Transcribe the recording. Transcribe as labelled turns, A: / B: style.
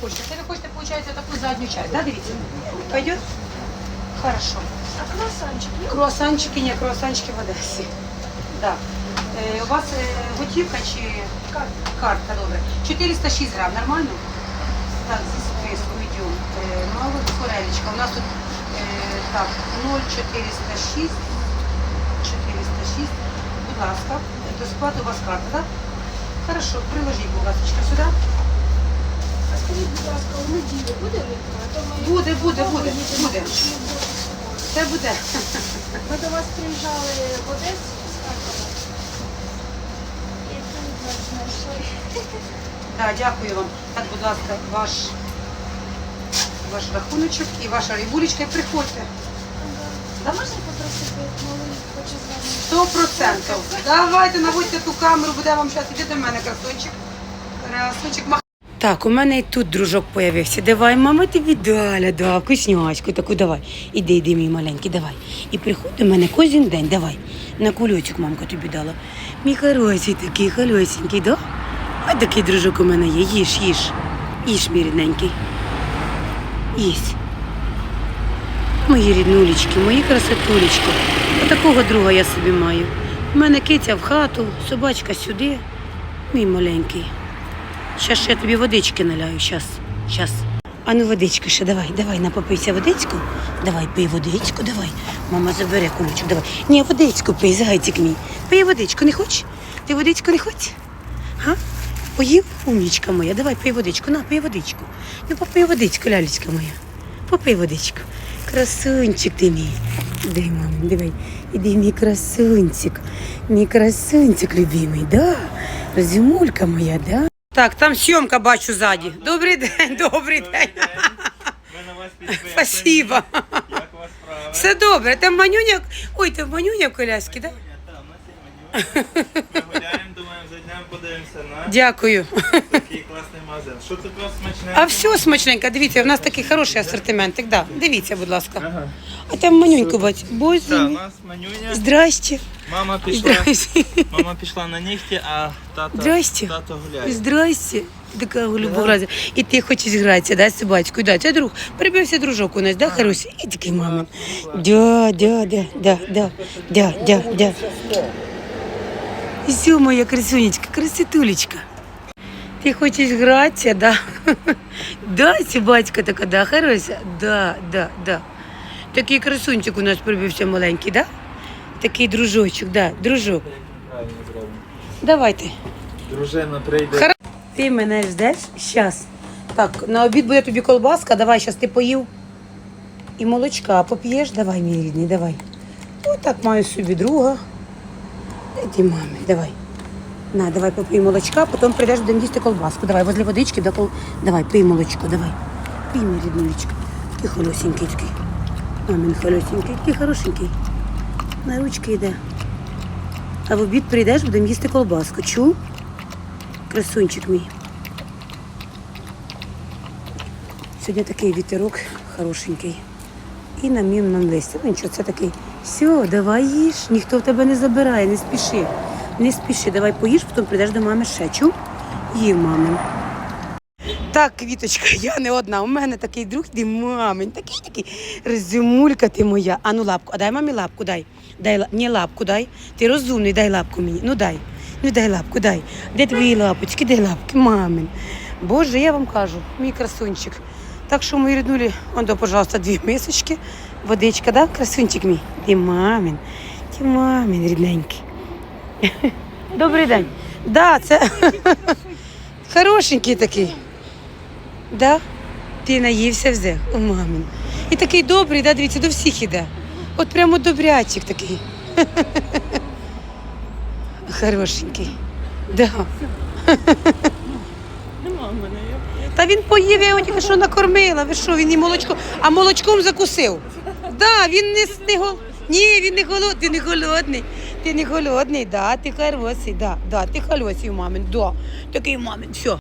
A: хочете? Це ви хочете, виходить, таку задню часть, да, дивіться? Пойдет? Хорошо.
B: А круассанчик? є?
A: Круасанчики, ні, круасанчики в Одесі. Да. Е, у вас е, готівка чи
B: Карта.
A: картка, добре? 406 грам, нормально? Так, зі списку йдемо. Е, мало форелечка. У нас тут е, так, 0,406. 406. Будь ласка. До сплати у вас карта, так? Хорошо, приложіть, будь ласка, сюди.
B: А скажіть, будь ласка, у неділю буде вікна? То ми
A: Буде, буде, буде, буде. Це буде.
B: Ми до вас приїжджали в Одесу з Харкова. І вас знайшли.
A: Так, дякую вам. Так, будь ласка, ваш, ваш рахуночок і ваша рибулечка, і приходьте.
B: А можна попросити, малий хоче з вами?
A: Сто процентів. Давайте наводьте ту камеру, буде вам зараз іди до мене, красунчик. Красунчик мах. Так, у мене і тут дружок появився. Давай, мама тобі дала, да, вкусняшку таку, давай. Іди, іди, мій маленький, давай. І приходь до мене кожен день, давай. На кульочок мамка тобі дала. Мій хороший такий, хорошенький, да? А такий дружок у мене є. Їж, їж. Їж, мій рідненький. Їсть. Мої ріднулечки, мої красотулечки. Отакого друга я собі маю. У мене киця в хату, собачка сюди. Мій маленький. Щас ще я тобі водички наляю, щас, щас. А ну водичку ще давай, давай, напопийся водичку. Давай, пий водичку, давай. Мама забере кулючок, давай. Ні, водичку пий, зайчик мій. Пий водичку, не хочеш? Ти водичку не хочеш? Га? Поїв? Умнічка моя, давай пий водичку, на, пий водичку. Ну, попий водичку, лялечка моя. Попий водичку. Красунчик ти мій. Дай, мамі, давай. Іди, мій красунчик. Мій красунчик, любимий, да? Розумулька моя, да? Так, там сьомка бачу ззаді. Добрий день, добрий день.
C: Ми на вас підписані.
A: Спасибо.
C: Як у вас справи?
A: Все добре. Там манюня. Ой, там манюня в коляскі, да?
C: Та, у нас є меню. Ми гуляємо, думаємо, за днем подивимося на
A: Дякую.
C: Такий класний магазин. Що тут у вас смачне?
A: А все смачненько, дивіться, в нас такий хороший асортиментик, да. Дивіться, будь ласка.
C: Ага.
A: А там манюньку бать.
C: Так, у
A: Боже.
C: нас менюня.
A: Здрасте.
C: Мама пішла,
A: Здрасте.
C: мама пішла на нігті, а тато,
A: Здрасте.
C: тато гуляє.
A: Здрасте. Така любов І ти хочеш гратися, да, з собачкою? Да, це друг. Прибився дружок у нас, да, Харусі? І такий мамин. Да, да, да, да, да, да, да, да. Все, моя красунечка, красотулечка. Ти хочеш гратися, да? Да, собачка така, да, хороша? Да, да, да. Такий красунчик у нас прибився маленький, да? Такий дружочок, да, дружок. Давайте.
C: Дружина прийде.
A: Ти мене ждеш? Щас. Так, на обід буде тобі колбаска, давай, щас ти поїв. І молочка поп'єш, давай, мій рідний, давай. Отак маю собі друга. Іди, мамі, давай. На, давай попий молочка, потім прийдеш будемо їсти колбаску. Давай, возле водички, до кол... давай, пий молочко, давай. Пий, мій ріднулечко. Такий холосенький такий. Мамин холосенький, такий хорошенький. На ручки йде. А в обід прийдеш, будемо їсти колбаску. Чув? Красунчик мій. Сьогодні такий вітерок хорошенький. І на мімном листі. Ну нічого, це такий. Все, давай їж, ніхто в тебе не забирає, не спіши. Не спіши, давай поїж, потім прийдеш до мами ще. Чув? Їв мамин. Так, квіточка, я не одна. У мене такий друг, ти мамин, такий такий. Резюмулька ти моя. А ну лапку, а дай мамі лапку, дай. Дай мені лапку дай. Ти розумний, дай лапку мені. Ну дай. Ну дай лапку, дай. Де твої лапочки, дай лапки, мамин. Боже, я вам кажу, мій красунчик. Так що, мої ріднулі, он до, пожалуйста, дві мисочки, водичка, да? Красунчик мій. Ти мамин, ти мамин, рідненький. Добрий день. Да, це хорошенький такий. Да? Ти наївся взяв у мамин. І такий добрий, да, дивіться, до всіх іде. От прямо добрячик такий. Хорошенький. Да. Та він поїв, я його що накормила. Ви що, він і молочко, а молочком закусив. Да, він не, не гол... Ні, він не голодний, не голодний. Ти не голодний, да, ти хороший, да, да, ти хороший, мамин, да. Такий мамин, все.